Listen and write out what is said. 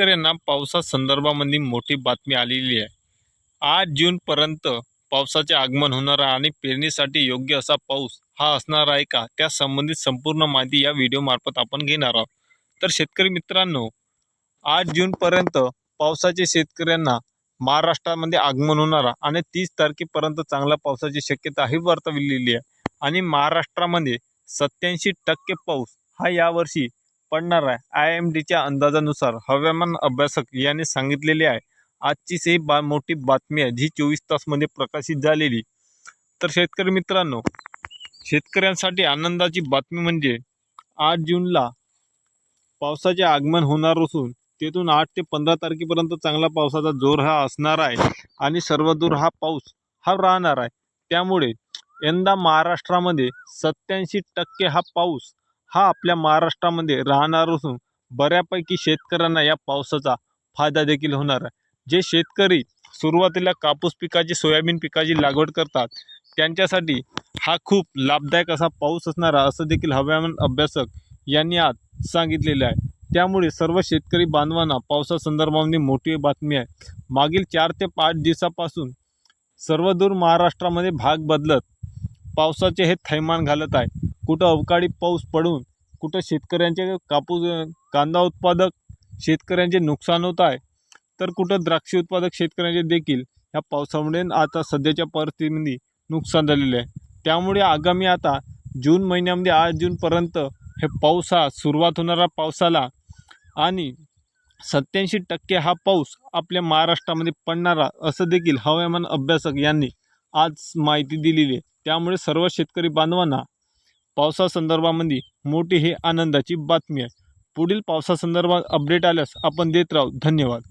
शेतकऱ्यांना पावसा संदर्भामध्ये मोठी बातमी आलेली आहे. आठ जूनपर्यंत पावसाचे आगमन होणार आहे आणि पेरणीसाठी योग्य असा पाऊस हा असणार आहे का? त्या संबंधित संपूर्ण माहिती या व्हिडिओमार्फत आपण घेणार आहोत. तर शेतकरी मित्रांनो आठ जूनपर्यंत पावसाचे शेतकऱ्यांना महाराष्ट्रामध्ये आगमन होणार आणि तीस तारखेपर्यंत चांगल्या पावसाची शक्यता ही वर्तविलेली आहे. आणि महाराष्ट्रामध्ये सत्याऐंशी टक्के पाऊस हा यावर्षी पडणार आहे. आय एम डीच्या अंदाजानुसार हवामान अभ्यासक यांनी सांगितलेले आहे. आजचीच ही बा मोठी बातमी आहे. जी चोवीस तासमध्ये प्रकाशित झालेली. तर शेतकरी मित्रांनो शेतकऱ्यांसाठी आनंदाची बातमी म्हणजे आठ जूनला पावसाचे आगमन होणार असून तेथून आठ ते पंधरा तारखेपर्यंत चांगला पावसाचा जोर हा असणार आहे आणि सर्वदूर हा पाऊस हा राहणार आहे. त्यामुळे यंदा महाराष्ट्रामध्ये सत्याऐंशी टक्के हा पाऊस हा आपल्या महाराष्ट्रामध्ये राहणार असून बऱ्यापैकी शेतकऱ्यांना या पावसाचा फायदा देखील होणार आहे. जे शेतकरी सुरुवातीला कापूस पिकाची सोयाबीन पिकाची लागवड करतात त्यांच्यासाठी हा खूप लाभदायक असा पाऊस असणार आहे असं देखील हवामान अभ्यासक यांनी आज सांगितलेलं आहे. त्यामुळे सर्व शेतकरी बांधवांना पावसासंदर्भामध्ये मोठी बातमी आहे. मागील चार ते पाच दिवसापासून सर्वदूर महाराष्ट्रामध्ये भाग बदलत पावसाचे हे थैमान घालत आहे. कुठं अवकाळी पाऊस पडून कुठं शेतकऱ्यांचे कापूस कांदा उत्पादक शेतकऱ्यांचे नुकसान होत आहे तर कुठं द्राक्ष उत्पादक शेतकऱ्यांचे देखील ह्या पावसामुळे आता सध्याच्या परिस्थितीमध्ये नुकसान झालेले आहे. त्यामुळे आगामी आता जून महिन्यामध्ये आठ जूनपर्यंत हे पाऊस हा सुरुवात होणारा पावसाला आणि सत्याऐंशी टक्के हा पाऊस आपल्या महाराष्ट्रामध्ये पडणारा असं देखील हवामान अभ्यासक यांनी आज माहिती दिलेली आहे. त्यामुळे सर्व शेतकरी बांधवांना पावसासंदर्भामध्ये मोठी ही आनंदाची बातमी आहे. पुढील पावसासंदर्भात अपडेट आल्यास आपण देत राहू. धन्यवाद.